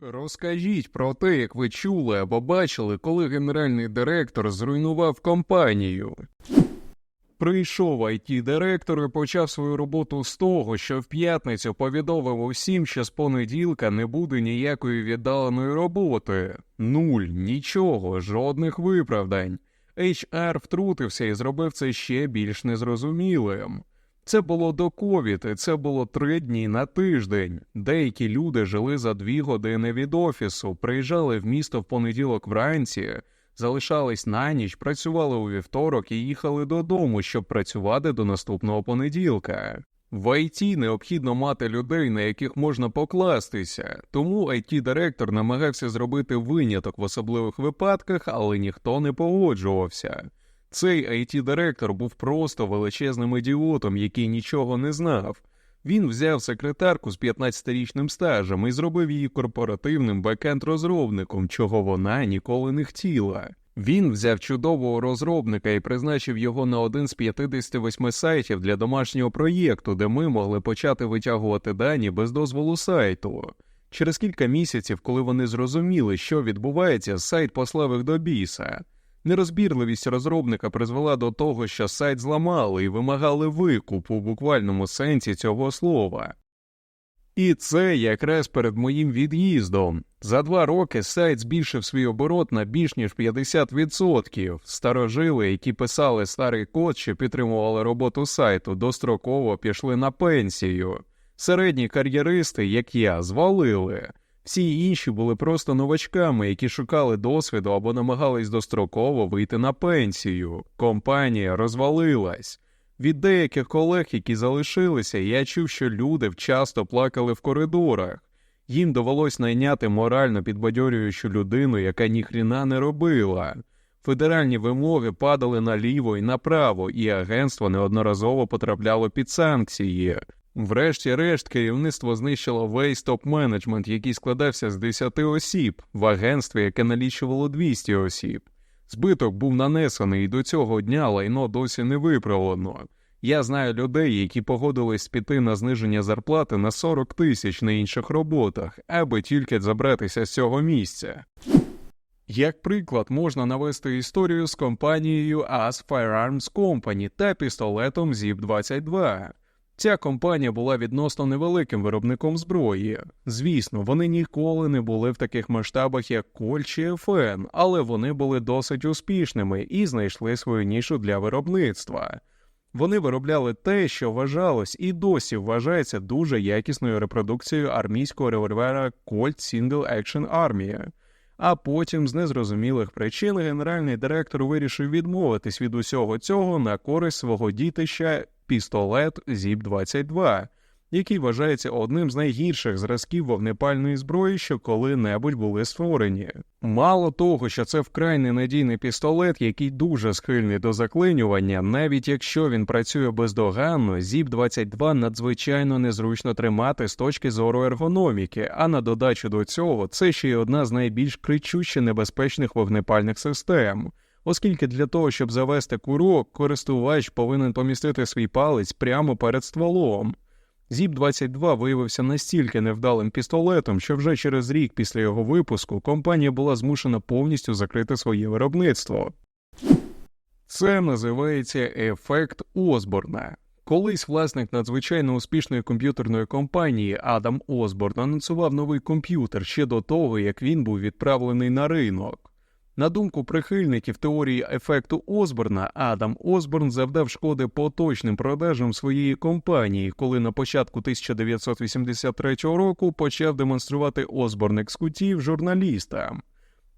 Розкажіть про те, як ви чули або бачили, коли генеральний директор зруйнував компанію. Прийшов it директор і почав свою роботу з того, що в п'ятницю повідомив усім, що з понеділка не буде ніякої віддаленої роботи. Нуль, нічого, жодних виправдань. HR втрутився і зробив це ще більш незрозумілим. Це було до ковід, це було три дні на тиждень. Деякі люди жили за дві години від офісу, приїжджали в місто в понеділок вранці, залишались на ніч, працювали у вівторок і їхали додому, щоб працювати до наступного понеділка. В ІТ необхідно мати людей, на яких можна покластися, тому it директор намагався зробити виняток в особливих випадках, але ніхто не погоджувався. Цей it директор був просто величезним ідіотом, який нічого не знав. Він взяв секретарку з 15-річним стажем і зробив її корпоративним бекенд-розробником, чого вона ніколи не хотіла. Він взяв чудового розробника і призначив його на один з 58 сайтів для домашнього проєкту, де ми могли почати витягувати дані без дозволу сайту. Через кілька місяців, коли вони зрозуміли, що відбувається, сайт послав їх до біса. Нерозбірливість розробника призвела до того, що сайт зламали і вимагали викупу в буквальному сенсі цього слова. І це якраз перед моїм від'їздом. За два роки сайт збільшив свій оборот на більш ніж 50%. Старожили, які писали старий код, що підтримували роботу сайту, достроково пішли на пенсію. Середні кар'єристи, як я, звалили. Всі інші були просто новачками, які шукали досвіду або намагались достроково вийти на пенсію. Компанія розвалилась. Від деяких колег, які залишилися, я чув, що люди часто плакали в коридорах. Їм довелось найняти морально підбадьорюючу людину, яка ніхріна не робила. Федеральні вимоги падали наліво і направо, і агентство неодноразово потрапляло під санкції. Врешті-решт, керівництво знищило весь топ-менеджмент, який складався з 10 осіб, в агентстві, яке налічувало 200 осіб. Збиток був нанесений, і до цього дня лайно досі не виправлено. Я знаю людей, які погодились піти на зниження зарплати на 40 тисяч на інших роботах, аби тільки забратися з цього місця. Як приклад, можна навести історію з компанією AS Firearms Company та пістолетом ZIP-22. Ця компанія була відносно невеликим виробником зброї. Звісно, вони ніколи не були в таких масштабах, як Коль чи ФН, але вони були досить успішними і знайшли свою нішу для виробництва. Вони виробляли те, що вважалось і досі вважається дуже якісною репродукцією армійського револьвера Colt Single Action Army. А потім, з незрозумілих причин, генеральний директор вирішив відмовитись від усього цього на користь свого дітища пістолет ЗІП-22, який вважається одним з найгірших зразків вогнепальної зброї, що коли-небудь були створені. Мало того, що це вкрай ненадійний пістолет, який дуже схильний до заклинювання, навіть якщо він працює бездоганно, ЗІП-22 надзвичайно незручно тримати з точки зору ергономіки, а на додачу до цього це ще й одна з найбільш кричуще небезпечних вогнепальних систем оскільки для того, щоб завести курок, користувач повинен помістити свій палець прямо перед стволом. ЗІП-22 виявився настільки невдалим пістолетом, що вже через рік після його випуску компанія була змушена повністю закрити своє виробництво. Це називається ефект Осборна. Колись власник надзвичайно успішної комп'ютерної компанії Адам Осборн анонсував новий комп'ютер ще до того, як він був відправлений на ринок. На думку прихильників теорії ефекту Осборна, Адам Осборн завдав шкоди поточним продажам своєї компанії, коли на початку 1983 року почав демонструвати Осборн екскутів журналістам.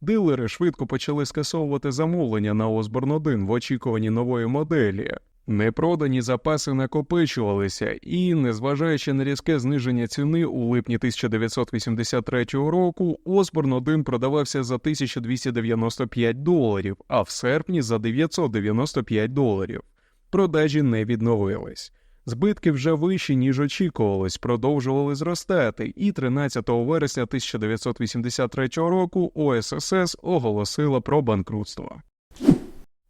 Дилери швидко почали скасовувати замовлення на Осборн 1 в очікуванні нової моделі. Непродані запаси накопичувалися, і, незважаючи на різке зниження ціни у липні 1983 року, Осборн 1 продавався за 1295 доларів, а в серпні за 995 доларів. Продажі не відновились. Збитки вже вищі, ніж очікувалось, продовжували зростати, і 13 вересня 1983 року ОСС оголосила про банкрутство.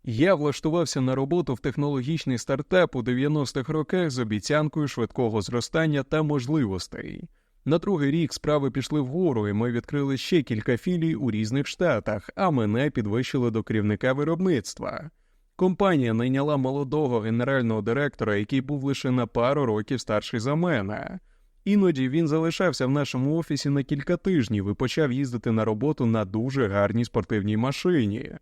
Я влаштувався на роботу в технологічний стартап у 90-х роках з обіцянкою швидкого зростання та можливостей. На другий рік справи пішли вгору, і ми відкрили ще кілька філій у різних штатах, а мене підвищили до керівника виробництва. Компанія найняла молодого генерального директора, який був лише на пару років старший за мене. Іноді він залишався в нашому офісі на кілька тижнів і почав їздити на роботу на дуже гарній спортивній машині.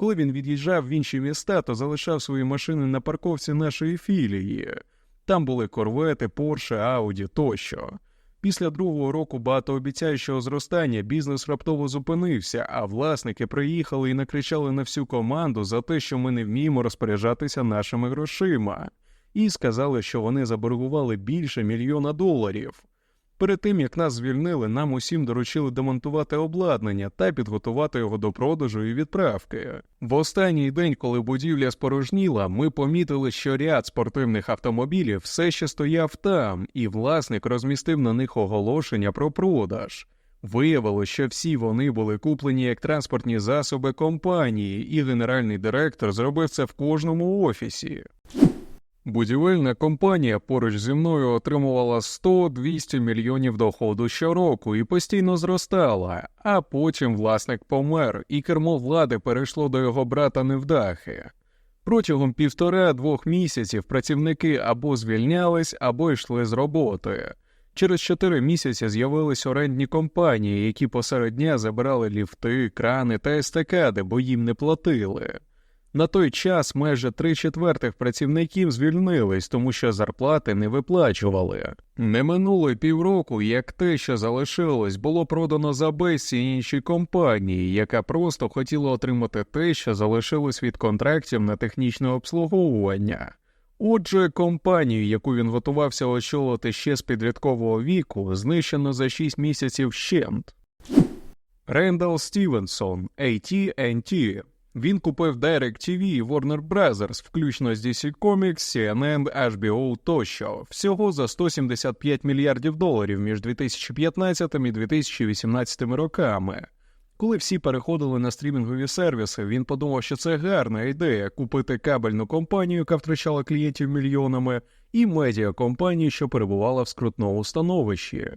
Коли він від'їжджав в інші міста, то залишав свої машини на парковці нашої філії. Там були корвети, Порше, Ауді тощо. Після другого року багатообіцяючого зростання бізнес раптово зупинився, а власники приїхали і накричали на всю команду за те, що ми не вміємо розпоряджатися нашими грошима, і сказали, що вони заборгували більше мільйона доларів. Перед тим як нас звільнили, нам усім доручили демонтувати обладнання та підготувати його до продажу і відправки. В останній день, коли будівля спорожніла, ми помітили, що ряд спортивних автомобілів все ще стояв там, і власник розмістив на них оголошення про продаж. Виявилося, що всі вони були куплені як транспортні засоби компанії, і генеральний директор зробив це в кожному офісі. Будівельна компанія поруч зі мною отримувала 100-200 мільйонів доходу щороку і постійно зростала, а потім власник помер, і кермо влади перейшло до його брата невдахи. Протягом півтора-двох місяців працівники або звільнялись, або йшли з роботи. Через чотири місяці з'явились орендні компанії, які посеред дня забирали ліфти, крани та естакади, бо їм не платили. На той час майже три четвертих працівників звільнились, тому що зарплати не виплачували. Не минуло й півроку, як те, що залишилось, було продано за безці іншій компанії, яка просто хотіла отримати те, що залишилось від контрактів на технічне обслуговування. Отже, компанію, яку він готувався очолити ще з підліткового віку, знищено за 6 місяців вщент. Рендал Стівенсон, AT&T. Він купив DirecTV Warner Brothers, включно з DC Comics, CNN, HBO тощо, всього за 175 мільярдів доларів між 2015 і 2018 роками. Коли всі переходили на стрімінгові сервіси, він подумав, що це гарна ідея купити кабельну компанію, яка втрачала клієнтів мільйонами, і медіакомпанію, що перебувала в скрутному становищі.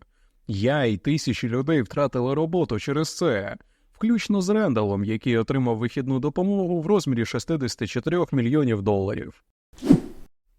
Я і тисячі людей втратили роботу через це включно з Рендалом, який отримав вихідну допомогу в розмірі 64 мільйонів доларів.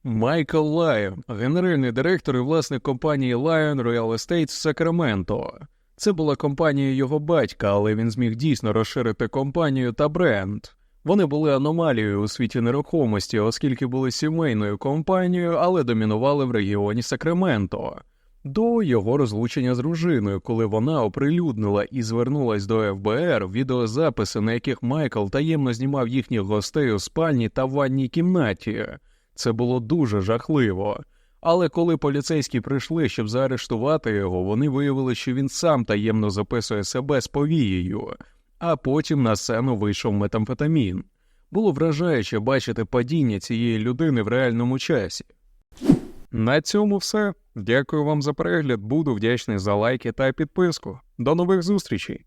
Майкл Лайон, генеральний директор і власник компанії Lion Real Estate в Сакраменто. Це була компанія його батька, але він зміг дійсно розширити компанію та бренд. Вони були аномалією у світі нерухомості, оскільки були сімейною компанією, але домінували в регіоні Сакраменто до його розлучення з дружиною, коли вона оприлюднила і звернулась до ФБР відеозаписи, на яких Майкл таємно знімав їхніх гостей у спальні та ванній кімнаті. Це було дуже жахливо. Але коли поліцейські прийшли, щоб заарештувати його, вони виявили, що він сам таємно записує себе з повією, а потім на сцену вийшов метамфетамін. Було вражаюче бачити падіння цієї людини в реальному часі. На цьому все. Дякую вам за перегляд. Буду вдячний за лайки та підписку. До нових зустрічей!